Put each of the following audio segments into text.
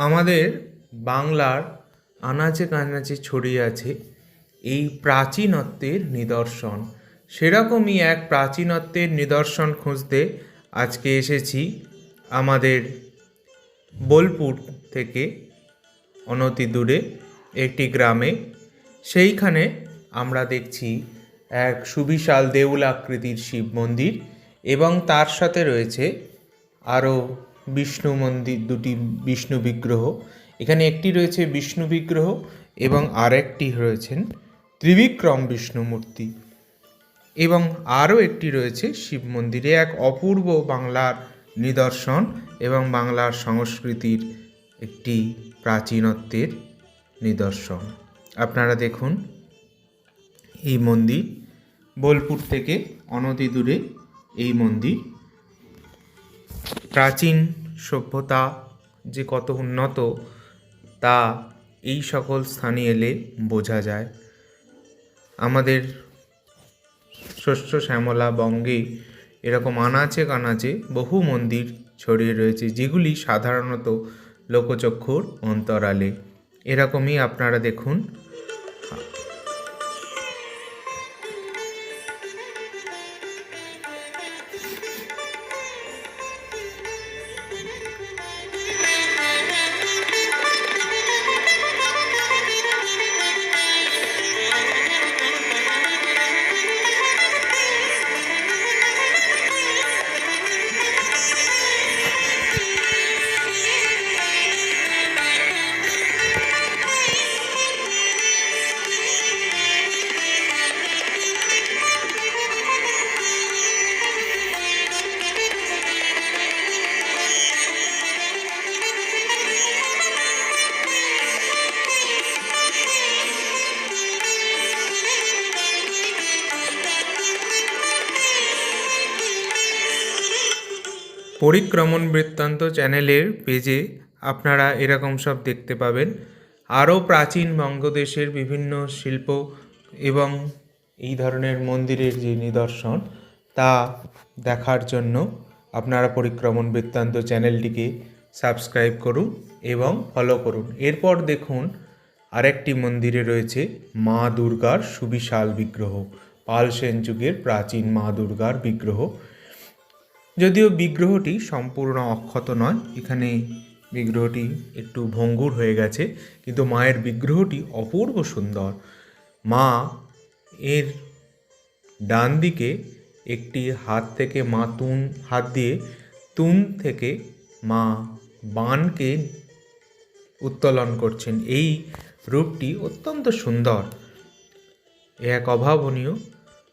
আমাদের বাংলার আনাচে কানাচে ছড়িয়ে আছে এই প্রাচীনত্বের নিদর্শন। সেরকমই এক প্রাচীনত্বের নিদর্শন খুঁজতে আজকে এসেছি আমাদের বোলপুর থেকে অনতি দূরে একটি গ্রামে। সেইখানে আমরা দেখছি এক সুবিশাল দেউল আকৃতির শিব মন্দির এবং তার সাথে রয়েছে আরও বিষ্ণু মন্দির, দুটি বিষ্ণু বিগ্রহ। এখানে একটি রয়েছে বিষ্ণু বিগ্রহ এবং আরেকটি রয়েছেন ত্রিবিক্রম বিষ্ণু মূর্তি এবং আরও একটি রয়েছে শিব মন্দিরে এক অপূর্ব বাংলার নিদর্শন এবং বাংলার সংস্কৃতির একটি প্রাচীনত্বের নিদর্শন। আপনারা দেখুন, এই মন্দির বোলপুর থেকে অনতি দূরে এই মন্দির। প্রাচীন সভ্যতা যে কত উন্নত, তা এই সকল স্থানে এলে বোঝা যায়। আমাদের শস্য শ্যামলা বঙ্গে এরকম আনাচে কানাচে বহু মন্দির ছড়িয়ে রয়েছে, যেগুলি সাধারণত লোকচক্ষুর অন্তরালে। এরকমই আপনারা দেখুন পরিক্রমণ বৃত্তান্ত চ্যানেলের পেজে আপনারা এরকম সব দেখতে পাবেন। আরও প্রাচীন বঙ্গদেশের বিভিন্ন শিল্প এবং এই ধরনের মন্দিরের যে নিদর্শন, তা দেখার জন্য আপনারা পরিক্রমণ বৃত্তান্ত চ্যানেলটিকে সাবস্ক্রাইব করুন এবং ফলো করুন। এরপর দেখুন, আরেকটি মন্দিরে রয়েছে মা দুর্গার সুবিশাল বিগ্রহ। পাল সেন যুগের প্রাচীন মা দুর্গার বিগ্রহ। যদিও বিগ্রহটি সম্পূর্ণ অক্ষত নয়, এখানে বিগ্রহটি একটু ভঙ্গুর হয়ে গেছে, কিন্তু মায়ের বিগ্রহটি অপূর্ব সুন্দর। মা এর ডান দিকে একটি হাত থেকে মা তুন, হাত দিয়ে তুন থেকে মা বানকে উত্তোলন করছেন। এই রূপটি অত্যন্ত সুন্দর। এ এক অভাবনীয়।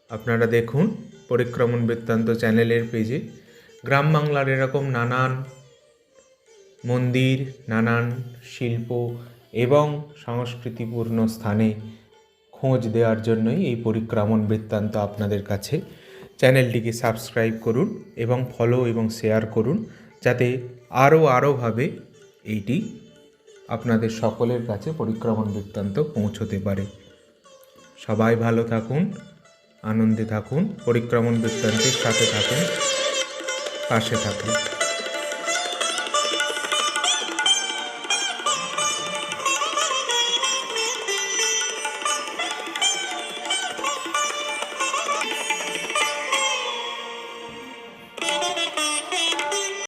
আপনারা দেখুন পরিক্রমণ বৃত্তান্ত চ্যানেলের পেজে গ্রাম বাংলার এরকম নানান মন্দির, নানান শিল্প এবং সংস্কৃতিপূর্ণ স্থানে খোঁজ দেওয়ার জন্যই এই পরিক্রমণ বৃত্তান্ত আপনাদের কাছে। চ্যানেলটিকে সাবস্ক্রাইব করুন এবং ফলো এবং শেয়ার করুন যাতে আরও আরোভাবে এইটি আপনাদের সকলের কাছে পরিক্রমণ বৃত্তান্ত পৌঁছতে পারে। সবাই ভালো থাকুন, আনন্দে থাকুন, পরিক্রমণ বৃত্তান্তের সাথে থাকুন। পাশে থাকুন।